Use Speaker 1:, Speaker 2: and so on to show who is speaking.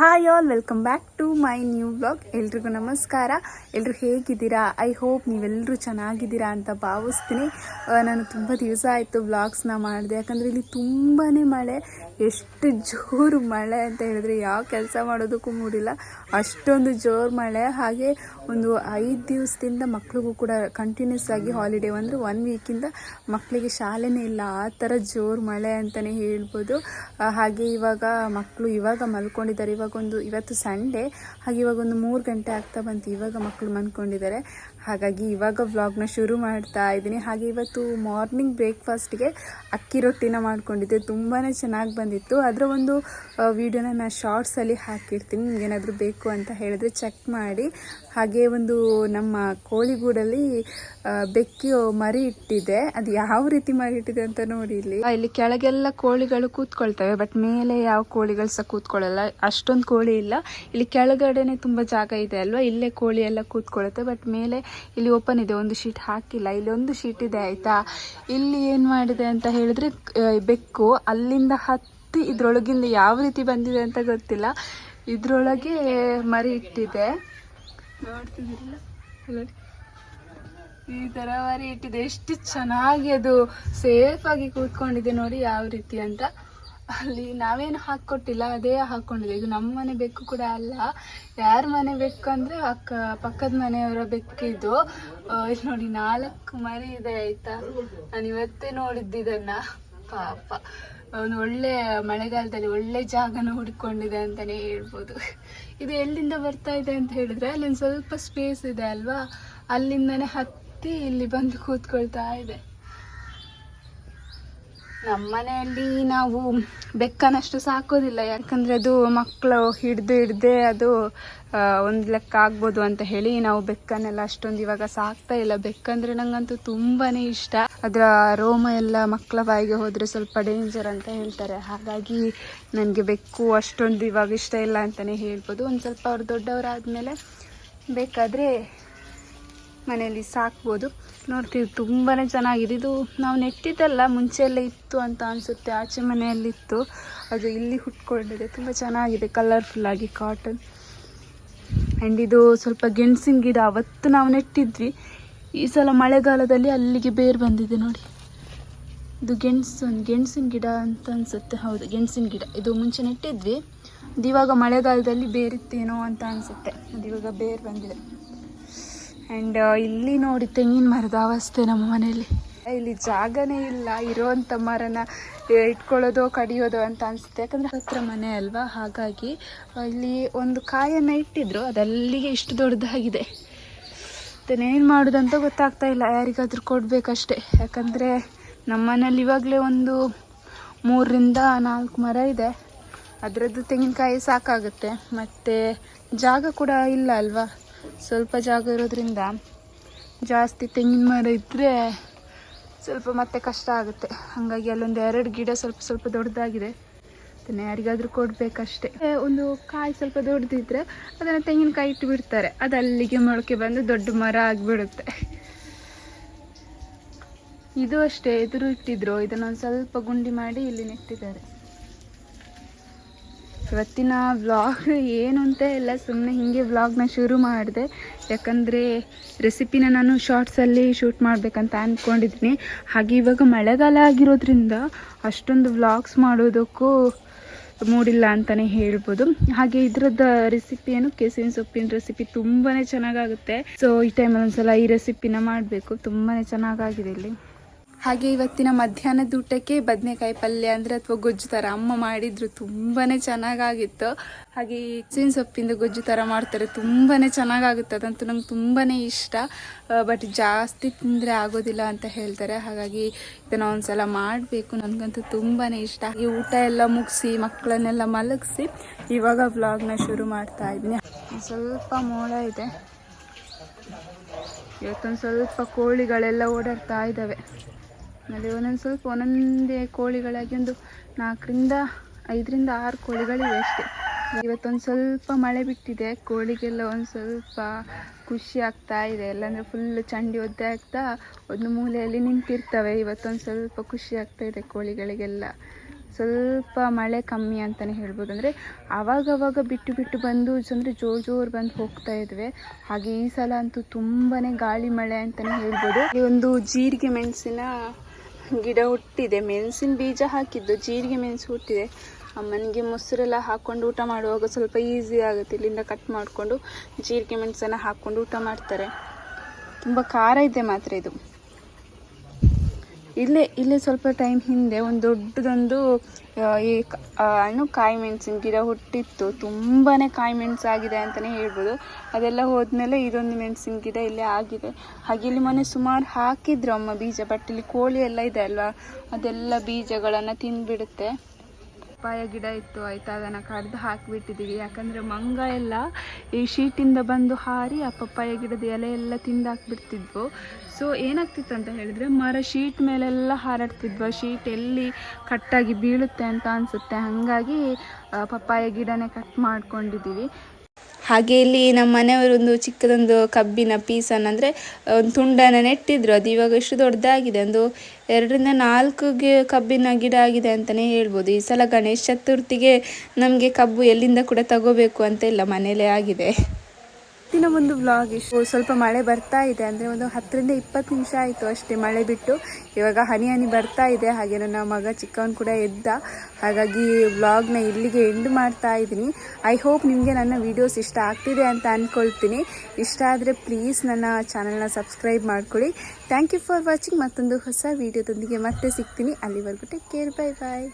Speaker 1: Hi all welcome back to my new blog ಎಲ್ರಿಗೂ ನಮಸ್ಕಾರ. ಎಲ್ಲರೂ ಹೇಗಿದ್ದೀರಾ? ಐ ಹೋಪ್ ನೀವೆಲ್ಲರೂ ಚೆನ್ನಾಗಿದ್ದೀರಾ ಅಂತ ಭಾವಿಸ್ತೀನಿ. ನಾನು ತುಂಬ ದಿವಸ ಆಯಿತು ವ್ಲಾಗ್ಸ್ನ ಮಾಡಿದೆ. ಯಾಕಂದರೆ ಇಲ್ಲಿ ತುಂಬಾ ಮಳೆ, ಎಷ್ಟು ಜೋರು ಮಳೆ ಅಂತ ಹೇಳಿದ್ರೆ ಯಾವ ಕೆಲಸ ಮಾಡೋದಕ್ಕೂ ಮೂಡಿಲ್ಲ. ಅಷ್ಟೊಂದು ಜೋರು ಮಳೆ. ಹಾಗೆ ಒಂದು ಐದು ದಿವಸದಿಂದ ಮಕ್ಳಿಗೂ ಕೂಡ ಕಂಟಿನ್ಯೂಸ್ ಆಗಿ ಹಾಲಿಡೇ ಅಂದರೆ ಒನ್ ವೀಕಿಂದ ಮಕ್ಕಳಿಗೆ ಶಾಲೆನೇ ಇಲ್ಲ. ಆ ಥರ ಜೋರು ಮಳೆ ಅಂತಲೇ ಹೇಳ್ಬೋದು. ಹಾಗೆ ಇವಾಗ ಮಕ್ಕಳು ಇವಾಗ ಮಲ್ಕೊಂಡಿದ್ದಾರೆ. ಇವಾಗ ಒಂದು ಇವತ್ತು ಸಂಡೇ ಹಾಗೆ ಇವಾಗ ಒಂದು ಮೂರು ಗಂಟೆ ಆಗ್ತಾ ಬಂತು. ಇವಾಗ ಮಕ್ಕಳು ಮಲ್ಕೊಂಡಿದ್ದಾರೆ ಹಾಗಾಗಿ ಇವಾಗ ವ್ಲಾಗ್ನ ಶುರು ಮಾಡ್ತಾ ಇದ್ದೀನಿ. ಹಾಗೆ ಇವತ್ತು ಮಾರ್ನಿಂಗ್ ಬ್ರೇಕ್ಫಾಸ್ಟ್ಗೆ ಅಕ್ಕಿ ರೊಟ್ಟಿನ ಮಾಡ್ಕೊಂಡಿದ್ದೆ. ತುಂಬಾ ಚೆನ್ನಾಗಿ ಬಂದಿತ್ತು. ಅದರ ಒಂದು ವಿಡಿಯೋನ ನಾನು ಶಾರ್ಟ್ಸಲ್ಲಿ ಹಾಕಿರ್ತೀನಿ. ನಿಮಗೇನಾದರೂ ಬೇಕು ಅಂತ ಹೇಳಿದ್ರೆ ಚೆಕ್ ಮಾಡಿ. ಹಾಗೆ ಒಂದು ನಮ್ಮ ಕೋಳಿಗೂಡಲ್ಲಿ ಬೆಕ್ಕಿ ಮರಿ ಇಟ್ಟಿದೆ. ಅದು ಯಾವ ರೀತಿ ಮರಿ ಇಟ್ಟಿದೆ ಅಂತ ನೋಡಿ ಇಲ್ಲಿ. ಇಲ್ಲಿ ಕೆಳಗೆಲ್ಲ ಕೋಳಿಗಳು ಕೂತ್ಕೊಳ್ತವೆ ಬಟ್ ಮೇಲೆ ಯಾವ ಕೋಳಿಗಳು ಸಹ ಕೂತ್ಕೊಳ್ಳಲ್ಲ. ಅಷ್ಟೊಂದು ಕೋಳಿ ಇಲ್ಲ. ಇಲ್ಲಿ ಕೆಳಗಡೆನೆ ತುಂಬ ಜಾಗ ಇದೆ ಅಲ್ವಾ? ಇಲ್ಲೇ ಕೋಳಿ ಎಲ್ಲ ಕೂತ್ಕೊಳ್ಳುತ್ತೆ ಬಟ್ ಮೇಲೆ ಇಲ್ಲಿ ಓಪನ್ ಇದೆ, ಒಂದು ಶೀಟ್ ಹಾಕಿಲ್ಲ, ಇಲ್ಲಿ ಒಂದು ಶೀಟ್ ಇದೆ, ಆಯಿತಾ? ಇಲ್ಲಿ ಏನು ಮಾಡಿದೆ ಅಂತ ಹೇಳಿದ್ರೆ ಬೆಕ್ಕು ಅಲ್ಲಿಂದ ಹತ್ತಿ ಇದರೊಳಗಿಂದ ಯಾವ ರೀತಿ ಬಂದಿದೆ ಅಂತ ಗೊತ್ತಿಲ್ಲ. ಇದರೊಳಗೆ ಮರಿ ಇಟ್ಟಿದೆ. ನೋಡ್ತಿದ್ದೀರಲ್ಲ? ನೋಡಿ. ಈ ತರ ಮರಿ ಇಟ್ಟಿದೆ. ಎಷ್ಟು ಚೆನ್ನಾಗಿ ಅದು ಸೇಫಾಗಿ ಕೂತ್ಕೊಂಡಿದೆ ನೋಡಿ ಯಾವ ರೀತಿ ಅಂತ. ಅಲ್ಲಿ ನಾವೇನು ಹಾಕ್ಕೊಟ್ಟಿಲ್ಲ, ಅದೇ ಹಾಕ್ಕೊಂಡಿದ್ದೆ ಇದು ನಮ್ಮ ಮನೆ ಬೆಕ್ಕು ಕೂಡ ಅಲ್ಲ. ಯಾರ ಮನೆ ಬೆಕ್ಕು ಅಂದರೆ ಅಕ್ಕ, ಪಕ್ಕದ ಮನೆಯವರ ಬೆಕ್ಕಿದ್ದು ಇದು. ನೋಡಿ, ನಾಲ್ಕು ಮರಿ ಇದೆ ಆಯ್ತಾ? ನಾನು ಇವತ್ತೇ ನೋಡಿದ್ದು ಇದನ್ನ. ಪಾಪ. ಒಂದು ಒಳ್ಳೆ ಮಳೆಗಾಲದಲ್ಲಿ ಒಳ್ಳೆ ಜಾಗನ ಹುಡ್ಕೊಂಡಿದೆ ಅಂತಲೇ ಹೇಳ್ಬೋದು. ಇದು ಎಲ್ಲಿಂದ ಬರ್ತಾ ಇದೆ ಅಂತ ಹೇಳಿದ್ರೆ ಅಲ್ಲಿ ಒಂದು ಸ್ವಲ್ಪ ಸ್ಪೇಸ್ ಇದೆ ಅಲ್ವಾ? ಅಲ್ಲಿಂದನೇ ಹತ್ತಿ ಇಲ್ಲಿ ಬಂದು ಕೂತ್ಕೊಳ್ತಾ ಇದೆ. ನಮ್ಮ ಮನೆಯಲ್ಲಿ ನಾವು ಬೆಕ್ಕನಷ್ಟು ಸಾಕೋದಿಲ್ಲ. ಯಾಕಂದರೆ ಅದು ಮಕ್ಕಳು ಹಿಡ್ದು ಹಿಡ್ದೆ ಅದು ಒಂದು ಲೆಕ್ಕ ಆಗ್ಬೋದು ಅಂತ ಹೇಳಿ ನಾವು ಬೆಕ್ಕನ್ನೆಲ್ಲ ಅಷ್ಟೊಂದು ಇವಾಗ ಸಾಕ್ತಾ ಇಲ್ಲ. ಬೆಕ್ಕಂದರೆ ನಂಗಂತೂ ತುಂಬಾ ಇಷ್ಟ. ಅದರ ರೋಮ ಎಲ್ಲ ಮಕ್ಕಳ ಬಾಯಿಗೆ ಹೋದರೆ ಸ್ವಲ್ಪ ಡೇಂಜರ್ ಅಂತ ಹೇಳ್ತಾರೆ. ಹಾಗಾಗಿ ನನಗೆ ಬೆಕ್ಕು ಅಷ್ಟೊಂದು ಇವಾಗ ಇಷ್ಟ ಇಲ್ಲ ಅಂತಲೇ ಹೇಳ್ಬೋದು. ಒಂದು ಸ್ವಲ್ಪ ಅವ್ರು ದೊಡ್ಡವರಾದ್ಮೇಲೆ ಬೇಕಾದರೆ ಮನೆಯಲ್ಲಿ ಸಾಕ್ಬೋದು. ನೋಡ್ತೀವಿ ತುಂಬಾ ಚೆನ್ನಾಗಿದೆ. ಇದು ನಾವು ನೆಟ್ಟಿದ್ದಲ್ಲ ಮುಂಚೆ ಎಲ್ಲ ಇತ್ತು ಅಂತ ಅನಿಸುತ್ತೆ, ಆಚೆ ಮನೆಯಲ್ಲಿತ್ತು. ಅದು ಇಲ್ಲಿ ಹುಟ್ಕೊಂಡಿದೆ, ತುಂಬ ಚೆನ್ನಾಗಿದೆ ಕಲರ್ಫುಲ್ಲಾಗಿ ಕಾಟನ್ ಆ್ಯಂಡ್ ಇದು ಸ್ವಲ್ಪ ಗೆಣಸಿನ ಗಿಡ, ಅವತ್ತು ನಾವು ನೆಟ್ಟಿದ್ವಿ. ಈ ಸಲ ಮಳೆಗಾಲದಲ್ಲಿ ಅಲ್ಲಿಗೆ ಬೇರು ಬಂದಿದೆ ನೋಡಿ. ಇದು ಗೆಣಸು, ಗೆಣಸಿನ ಗಿಡ ಅಂತ ಅನಿಸುತ್ತೆ. ಹೌದು, ಗೆಣಸಿನ ಗಿಡ. ಇದು ಮುಂಚೆ ನೆಟ್ಟಿದ್ವಿ. ಅದು ಇವಾಗ ಮಳೆಗಾಲದಲ್ಲಿ ಬೇರಿತ್ತೇನೋ ಅಂತ ಅನಿಸುತ್ತೆ. ಅದು ಇವಾಗ ಬೇರು ಬಂದಿದೆ. ಆ್ಯಂಡ್ ಇಲ್ಲಿ ನೋಡಿ ತೆಂಗಿನ ಮರದ ಅವಸ್ಥೆ ನಮ್ಮ ಮನೆಯಲ್ಲಿ. ಇಲ್ಲಿ ಜಾಗನೇ ಇಲ್ಲ ಇರೋವಂಥ ಮರನ ಇಟ್ಕೊಳ್ಳೋದು, ಕಡಿಯೋದು ಅಂತ ಅನಿಸುತ್ತೆ. ಯಾಕಂದರೆ ಹತ್ರ ಮನೆ ಅಲ್ವಾ? ಹಾಗಾಗಿ ಇಲ್ಲಿ ಒಂದು ಕಾಯನ್ನು ಇಟ್ಟಿದ್ರು. ಅದಲ್ಲಿಗೆ ಇಷ್ಟು ದೊಡ್ಡದಾಗಿದೆ. ಏನು ಮಾಡೋದಂತ ಗೊತ್ತಾಗ್ತಾ ಇಲ್ಲ. ಯಾರಿಗಾದರೂ ಕೊಡಬೇಕಷ್ಟೆ. ಯಾಕಂದರೆ ನಮ್ಮ ಮನೇಲಿ ಇವಾಗಲೇ ಒಂದು ಮೂರರಿಂದ ನಾಲ್ಕು ಮರ ಇದೆ. ಅದರದ್ದು ತೆಂಗಿನಕಾಯಿ ಸಾಕಾಗುತ್ತೆ. ಮತ್ತು ಜಾಗ ಕೂಡ ಇಲ್ಲ ಅಲ್ವಾ? ಸ್ವಲ್ಪ ಜಾಗ ಇರೋದ್ರಿಂದ ಜಾಸ್ತಿ ತೆಂಗಿನ ಮರ ಇದ್ದರೆ ಸ್ವಲ್ಪ ಮತ್ತೆ ಕಷ್ಟ ಆಗುತ್ತೆ. ಹಾಗಾಗಿ ಅಲ್ಲೊಂದು ಎರಡು ಗಿಡ ಸ್ವಲ್ಪ ಸ್ವಲ್ಪ ದೊಡ್ಡದಾಗಿದೆ. ಅದನ್ನು ಯಾರಿಗಾದರೂ ಕೊಡಬೇಕಷ್ಟೇ. ಒಂದು ಕಾಯಿ ಸ್ವಲ್ಪ ದೊಡ್ಡದಿದ್ರೆ ಅದನ್ನು ತೆಂಗಿನಕಾಯಿ ಇಟ್ಟು ಬಿಡ್ತಾರೆ. ಅದು ಅಲ್ಲಿಗೆ ಮೊಳಕೆ ಬಂದು ದೊಡ್ಡ ಮರ ಆಗಿಬಿಡುತ್ತೆ. ಇದು ಅಷ್ಟೇ. ಎದುರು ಇಟ್ಟಿದ್ರು. ಇದನ್ನೊಂದು ಸ್ವಲ್ಪ ಗುಂಡಿ ಮಾಡಿ ಇಲ್ಲಿ ನೆಟ್ಟಿದ್ದಾರೆ. ಇವತ್ತಿನ ವ್ಲಾಗ್ ಏನು ಅಂತ ಎಲ್ಲ ಸುಮ್ಮನೆ ಹೀಗೆ ವ್ಲಾಗ್ನ ಶುರು ಮಾಡಿದೆ. ಯಾಕಂದರೆ ರೆಸಿಪಿನ ನಾನು ಶಾರ್ಟ್ಸಲ್ಲಿ ಶೂಟ್ ಮಾಡಬೇಕಂತ ಅಂದ್ಕೊಂಡಿದ್ದೀನಿ ಹಾಗೆ ಇವಾಗ ಮಳೆಗಾಲ ಆಗಿರೋದ್ರಿಂದ ಅಷ್ಟೊಂದು ವ್ಲಾಗ್ಸ್ ಮಾಡೋದಕ್ಕೂ ಮೂಡಿಲ್ಲ ಅಂತಲೇ ಹೇಳ್ಬೋದು. ಹಾಗೆ ಇದ್ರದ್ದು ರೆಸಿಪಿ ಏನು ಕೆಸುವಿನ ಸೊಪ್ಪಿನ ರೆಸಿಪಿ ತುಂಬಾ ಚೆನ್ನಾಗಾಗುತ್ತೆ. ಸೊ ಈ ಟೈಮಲ್ಲಿ ಒಂದ್ಸಲ ಈ ರೆಸಿಪಿನ ಮಾಡಬೇಕು. ತುಂಬಾ ಚೆನ್ನಾಗಾಗಿದೆ ಇಲ್ಲಿ. ಹಾಗೆ ಇವತ್ತಿನ ಮಧ್ಯಾಹ್ನದ ಊಟಕ್ಕೆ ಬದನೆಕಾಯಿ ಪಲ್ಯ ಅಂದರೆ ಅಥವಾ ಗೊಜ್ಜು ಥರ ಅಮ್ಮ ಮಾಡಿದ್ರು ತುಂಬಾ ಚೆನ್ನಾಗಾಗಿತ್ತು. ಹಾಗೆ ಸೀನ್ ಸೊಪ್ಪಿಂದ ಗೊಜ್ಜು ಥರ ಮಾಡ್ತಾರೆ ತುಂಬಾ ಚೆನ್ನಾಗಾಗುತ್ತೆ. ಅದಂತೂ ನಂಗೆ ತುಂಬಾ ಇಷ್ಟ. ಬಟ್ ಜಾಸ್ತಿ ತಿಂದರೆ ಆಗೋದಿಲ್ಲ ಅಂತ ಹೇಳ್ತಾರೆ. ಹಾಗಾಗಿ ಇದನ್ನು ಒಂದ್ಸಲ ಮಾಡಬೇಕು. ನನಗಂತೂ ತುಂಬಾ ಇಷ್ಟ. ಈ ಊಟ ಎಲ್ಲ ಮುಗಿಸಿ ಮಕ್ಕಳನ್ನೆಲ್ಲ ಮಲಗಿಸಿ, ಇವಾಗ ವ್ಲಾಗ್ನ ಶುರು ಮಾಡ್ತಾ ಇದ್ದೀನಿ. ಸ್ವಲ್ಪ ಮೋಡ ಇದೆ. ಇವತ್ತೊಂದು ಸ್ವಲ್ಪ ಕೋಳಿಗಳೆಲ್ಲ ಓಡಾಡ್ತಾ ಇದ್ದಾವೆ. ಆಮೇಲೆ ಒಂದೊಂದು ಸ್ವಲ್ಪ ಒಂದೊಂದೇ ಕೋಳಿಗಳಾಗಿ ಒಂದು ನಾಲ್ಕರಿಂದ ಐದರಿಂದ ಆರು ಕೋಳಿಗಳಿವೆ ಅಷ್ಟೇ. ಇವತ್ತೊಂದು ಸ್ವಲ್ಪ ಮಳೆ ಬಿಟ್ಟಿದೆ, ಕೋಳಿಗೆಲ್ಲ ಒಂದು ಸ್ವಲ್ಪ ಖುಷಿ ಆಗ್ತಾ ಇದೆ. ಇಲ್ಲಾಂದರೆ ಫುಲ್ ಚಂಡಿ ಒದ್ದೆ ಆಗ್ತಾ ಒಂದು ಮೂಲೆಯಲ್ಲಿ ನಿಂತಿರ್ತವೆ. ಇವತ್ತೊಂದು ಸ್ವಲ್ಪ ಖುಷಿ ಆಗ್ತಾ ಇದೆ ಕೋಳಿಗಳಿಗೆಲ್ಲ. ಸ್ವಲ್ಪ ಮಳೆ ಕಮ್ಮಿ ಅಂತಲೇ ಹೇಳ್ಬೋದು. ಅಂದರೆ ಆವಾಗವಾಗ ಬಿಟ್ಟು ಬಿಟ್ಟು ಬಂದು ಅಂದರೆ ಜೋರು ಜೋರು ಬಂದು ಹೋಗ್ತಾ ಇದ್ವಿ. ಹಾಗೆ ಈ ಸಲ ಅಂತೂ ತುಂಬಾ ಗಾಳಿ ಮಳೆ ಅಂತಲೇ ಹೇಳ್ಬೋದು. ಈ ಒಂದು ಜೀರಿಗೆ ಮೆಣಸಿನ ಗಿಡ ಹುಟ್ಟಿದೆ. ಮೆಣಸಿನ ಬೀಜ ಹಾಕಿದ್ದು, ಜೀರಿಗೆ ಮೆಣಸು ಹುಟ್ಟಿದೆ. ಅಮ್ಮನಿಗೆ ಮೊಸರೆಲ್ಲ ಹಾಕ್ಕೊಂಡು ಊಟ ಮಾಡುವಾಗ ಸ್ವಲ್ಪ ಈಸಿ ಆಗುತ್ತೆ. ಇಲ್ಲಿಂದ ಕಟ್ ಮಾಡಿಕೊಂಡು ಜೀರಿಗೆ ಮೆಣಸನ್ನು ಹಾಕ್ಕೊಂಡು ಊಟ ಮಾಡ್ತಾರೆ. ತುಂಬ ಖಾರ ಇದೆ ಮಾತ್ರ ಇದು. ಇಲ್ಲೇ ಇಲ್ಲೇ ಸ್ವಲ್ಪ ಟೈಮ್ ಹಿಂದೆ ಒಂದು ದೊಡ್ಡದೊಂದು ಈ ಏನು ಕಾಯಿ ಮೆಣಸಿನ ಗಿಡ ಹುಟ್ಟಿತ್ತು. ತುಂಬಾ ಕಾಯಿ ಮೆಣಸಾಗಿದೆ ಅಂತಲೇ ಹೇಳ್ಬೋದು. ಅದೆಲ್ಲ ಹೋದ್ಮೇಲೆ ಇದೊಂದು ಮೆಣಸಿನ ಗಿಡ ಇಲ್ಲೇ ಆಗಿದೆ. ಹಾಗೆ ಇಲ್ಲಿ ಮೊನ್ನೆ ಸುಮಾರು ಹಾಕಿದ್ರು ಅಮ್ಮ ಬೀಜ ಬಟ್ ಇಲ್ಲಿ ಕೋಳಿ ಎಲ್ಲ ಇದೆ ಅಲ್ವಾ? ಅದೆಲ್ಲ ಬೀಜಗಳನ್ನು ತಿಂದ್ಬಿಡುತ್ತೆ. ಪಪ್ಪಾಯ ಗಿಡ ಇತ್ತು ಆಯ್ತಾ ಅದನ್ನು ಕಡ್ದು ಹಾಕಿಬಿಟ್ಟಿದ್ದೀವಿ ಯಾಕಂದರೆ ಮಂಗ ಎಲ್ಲ ಈ ಶೀಟಿಂದ ಬಂದು ಹಾರಿ ಆ ಪಪ್ಪಾಯ ಗಿಡದ ಎಲೆ ಎಲ್ಲ ತಿಂದಾಕ್ಬಿಡ್ತಿದ್ವು ಸೊ ಏನಾಗ್ತಿತ್ತು ಅಂತ ಹೇಳಿದರೆ ಮರ ಶೀಟ್ ಮೇಲೆಲ್ಲ ಹಾರಾಡ್ತಿದ್ವು. ಶೀಟ್ ಎಲ್ಲಿ ಕಟ್ಟಾಗಿ ಬೀಳುತ್ತೆ ಅಂತ ಅನಿಸುತ್ತೆ. ಹಾಗಾಗಿ ಪಪ್ಪಾಯ ಗಿಡನೇ ಕಟ್ ಮಾಡ್ಕೊಂಡಿದ್ದೀವಿ ಹಾಗೆ ಇಲ್ಲಿ ನಮ್ಮ ಮನೆಯವರೊಂದು ಚಿಕ್ಕದೊಂದು ಕಬ್ಬಿನ ಪೀಸನ್ನು ಅಂದರೆ ಒಂದು ತುಂಡನ್ನು ನೆಟ್ಟಿದ್ರು. ಅದು ಇವಾಗ ಎಷ್ಟು ದೊಡ್ಡದಾಗಿದೆ. ಒಂದು ಎರಡರಿಂದ ನಾಲ್ಕು ಕಬ್ಬಿನ ಗಿಡ ಆಗಿದೆ ಅಂತಲೇ ಹೇಳ್ಬೋದು. ಈ ಸಲ ಗಣೇಶ ಚತುರ್ಥಿಗೆ ನಮಗೆ ಕಬ್ಬು ಎಲ್ಲಿಂದ ಕೂಡ ತಗೋಬೇಕು ಅಂತ ಇಲ್ಲ ಮನೆಯಲ್ಲೇ ಆಗಿದೆ. ಇವತ್ತಿನ ಒಂದು ವ್ಲಾಗ್ ಇಷ್ಟು. ಸ್ವಲ್ಪ ಮಳೆ ಬರ್ತಾ ಇದೆ ಅಂದರೆ ಒಂದು ಹತ್ತರಿಂದ ಇಪ್ಪತ್ತು ನಿಮಿಷ ಆಯಿತು ಅಷ್ಟೇ ಮಳೆ ಬಿಟ್ಟು. ಇವಾಗ ಹನಿ ಹನಿ ಬರ್ತಾ ಇದೆ. ಹಾಗೆ ನನ್ನ ಮಗ ಚಿಕ್ಕವನು ಕೂಡ ಎದ್ದ. ಹಾಗಾಗಿ ವ್ಲಾಗ್ನ ಇಲ್ಲಿಗೆ ಎಂಡ್ ಮಾಡ್ತಾ ಇದ್ದೀನಿ. ಐ ಹೋಪ್ ನಿಮಗೆ ನನ್ನ ವೀಡಿಯೋಸ್ ಇಷ್ಟ ಆಗ್ತಿದೆ ಅಂತ ಅಂದ್ಕೊಳ್ತೀನಿ ಇಷ್ಟ ಆದರೆ ಪ್ಲೀಸ್ ನನ್ನ ಚಾನಲ್ನ ಸಬ್ಸ್ಕ್ರೈಬ್ ಮಾಡ್ಕೊಳ್ಳಿ. ಥ್ಯಾಂಕ್ ಯು ಫಾರ್ ವಾಚಿಂಗ್ ಮತ್ತೊಂದು ಹೊಸ ವೀಡಿಯೋದೊಂದಿಗೆ ಮತ್ತೆ ಸಿಗ್ತೀನಿ. ಅಲ್ಲಿವರೆಗೂ ಟೇಕ್ ಕೇರ್ ಬೈ ಬಾಯ್